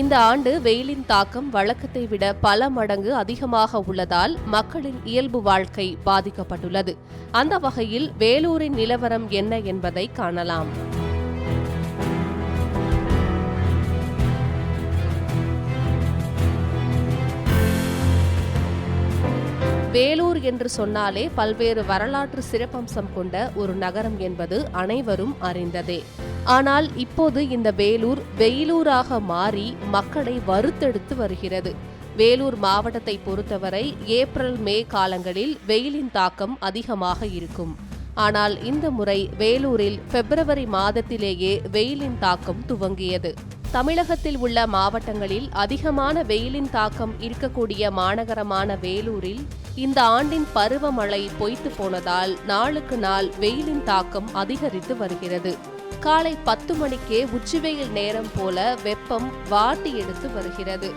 இந்த ஆண்டு வெயிலின் தாக்கம் வழக்கத்தை விட பல மடங்கு அதிகமாக உள்ளதால் மக்களின் இயல்பு வாழ்க்கை பாதிக்கப்பட்டுள்ளது. அந்த வகையில் வேலூரின் நிலவரம் என்ன என்பதை காணலாம். வேலூர் என்று சொன்னாலே பல்வேறு வரலாற்று சிறப்பம்சம் கொண்ட ஒரு நகரம் என்பது அனைவரும் அறிந்ததே. ஆனால் இப்போது இந்த வேலூர் வெயிலூராக மாறி மக்களை வறுத்தெடுத்து வருகிறது. வேலூர் மாவட்டத்தை பொறுத்தவரை ஏப்ரல் மே காலங்களில் வெயிலின் தாக்கம் அதிகமாக இருக்கும். ஆனால் இந்த முறை வேலூரில் பிப்ரவரி மாதத்திலேயே வெயிலின் தாக்கம் துவங்கியது. தமிழகத்தில் உள்ள மாவட்டங்களில் அதிகமான வெயிலின் தாக்கம் இருக்கக்கூடிய மாநகரமான வேலூரில் இந்த ஆண்டின் பருவமழை பொய்த்து போனதால் நாளுக்கு நாள் வெயிலின் தாக்கம் அதிகரித்து வருகிறது. காலை பத்து மணிக்கே உச்சிவெயில் நேரம் போல வெப்பம் வாட்டி எடுத்து வருகிறது.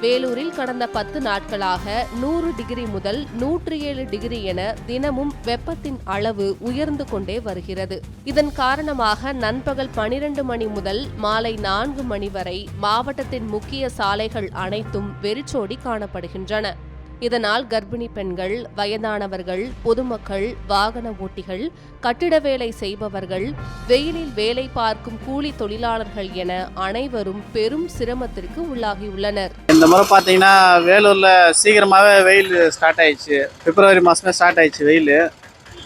வேலூரில் கடந்த பத்து நாட்களாக நூறு டிகிரி முதல் நூற்றி ஏழு டிகிரி என தினமும் வெப்பத்தின் அளவு உயர்ந்து கொண்டே வருகிறது. இதன் காரணமாக நண்பகல் பனிரெண்டு மணி முதல் மாலை நான்கு மணி வரை மாவட்டத்தின் முக்கிய சாலைகள் அனைத்தும் வெறிச்சோடி காணப்படுகின்றன. இதனால் கர்ப்பிணி பெண்கள் வயதானவர்கள் பொதுமக்கள் வாகன ஓட்டிகள் கட்டிட வேலை செய்பவர்கள் வெயிலில் வேலை பார்க்கும் கூலி தொழிலாளர்கள் என அனைவரும் பெரும் சிரமத்திற்கு உள்ளாகியுள்ளனர். இந்த முறை பார்த்தீங்கன்னா வேலூரில் சீக்கிரமாகவே வெயில் ஸ்டார்ட் ஆயிடுச்சு. பிப்ரவரி மாதமே ஸ்டார்ட் ஆயிடுச்சு வெயில்.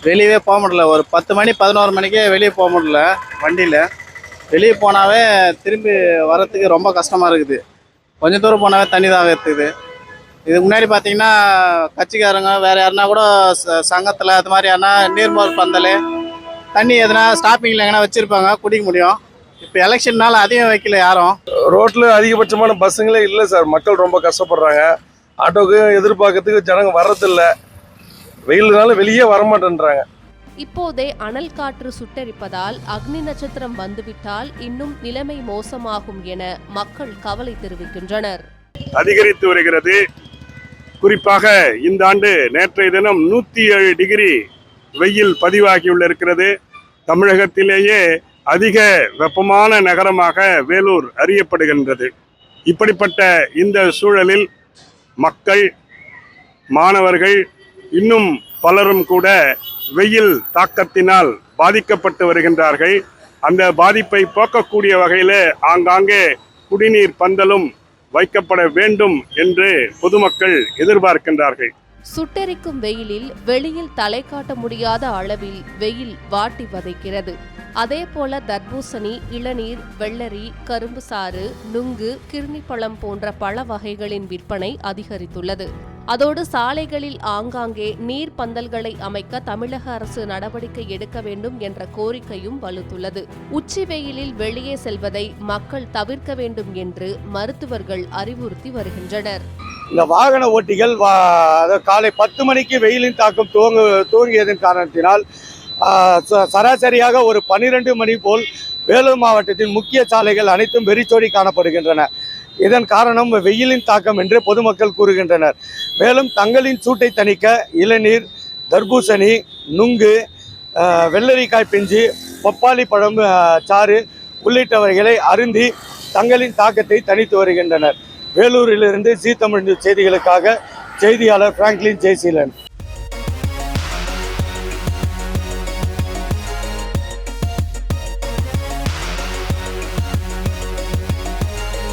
வெளியவே போக முடியல. ஒரு பத்து மணி பதினோரு மணிக்கே வெளியே போக முடியல வண்டியில். வெளியே போனாவே திரும்பி வரத்துக்கு ரொம்ப கஷ்டமாக இருக்குது. கொஞ்சம் தூரம் போனாவே தண்ணி தான் இருக்குது இதுக்கு முன்னாடி பார்த்தீங்கன்னா கட்சிக்காரங்க வேறு யாருன்னா கூட ச- சங்கத்தில் அது மாதிரி யாருன்னா நீர்மோர் பந்தல் தண்ணி எதுனா ஸ்டாப்பிங்கில் எங்கன்னா வச்சுருப்பாங்க குடிக்க முடியும். இப்போ எலெக்ஷன்னால அதையும் வைக்கல யாரும். ரோட்ல அதிகபட்சமான பஸ்ஸுங்களே இல்லை சார். மக்கள் ரொம்ப கஷ்டப்படுறாங்க. ஆட்டோக்கு எதிர்பார்க்கறதுக்கு ஜனங்க வர்றதில்ல. வெயில்னால வெளியே வரமாட்டேன்றாங்க. இப்போதே அனல் காற்று சுட்டெரிப்பதால் அக்னி நட்சத்திரம் வந்துவிட்டால் இன்னும் நிலைமை மோசமாகும் என மக்கள் கவலை தெரிவிக்கின்றனர். அதிகரித்து வருகிறது. குறிப்பாக இந்த ஆண்டு நேற்றைய தினம் நூற்றி ஏழு டிகிரி வெயில் பதிவாகியுள்ள இருக்கிறது தமிழகத்திலேயே அதிக வெப்பமான நகரமாக வேலூர் அறியப்படுகின்றது. இப்படிப்பட்ட இந்த சூழலில் மக்கள் மாணவர்கள் இன்னும் பலரும் கூட வெயில் தாக்கத்தினால் பாதிக்கப்பட்டு வருகின்றார்கள். அந்த பாதிப்பை போக்கக்கூடிய வகையில் ஆங்காங்கே குடிநீர் பந்தலும் வைக்கப்பட வேண்டும் என்று பொதுமக்கள் எதிர்பார்க்கின்றார்கள். சுட்டெரிக்கும் வெயிலில் வெளியில் தலை காட்ட முடியாத அளவில் வெயில் வாட்டி வதைக்கிறது. அதே போல தர்பூசணி இளநீர் வெள்ளரி கரும்பு சாறு நுங்கு கிர்ணிப்பழம் போன்ற பழ வகைகளின் விற்பனை அதிகரித்துள்ளது. அதோடு சாலைகளில் ஆங்காங்கே நீர் பந்தல்களை அமைக்க தமிழக அரசு நடவடிக்கை எடுக்க வேண்டும் என்ற கோரிக்கையும் வலுத்துள்ளது. உச்சி வெயிலில் வெளியே செல்வதை மக்கள் தவிர்க்க வேண்டும் என்று மருத்துவர்கள் அறிவுறுத்தி வருகின்றனர். இந்த வாகன ஓட்டிகள் வா காலை பத்து மணிக்கு வெயிலின் தாக்கம் துவங்கு துவங்கியதன் காரணத்தினால் ச- சராசரியாக ஒரு பனிரெண்டு மணி போல் வேலூர் மாவட்டத்தின் முக்கிய சாலைகள் அனைத்தும் வெறிச்சோடி காணப்படுகின்றன. இதன் காரணம் வெயிலின் தாக்கம் என்று பொதுமக்கள் கூறுகின்றனர். மேலும் தங்களின் சூட்டை தணிக்க இளநீர் தர்பூசணி நுங்கு வெள்ளரிக்காய் பிஞ்சு பப்பாளி பழம் சாறு உள்ளிட்டவைகளை அருந்தி தங்களின் தாக்கத்தை தணித்து வருகின்றனர். வேலூரிலிருந்து ஜி தமிழ் செய்திகளுக்காக செய்தியாளர் பிராங்க்லின் ஜெய்சீலன்.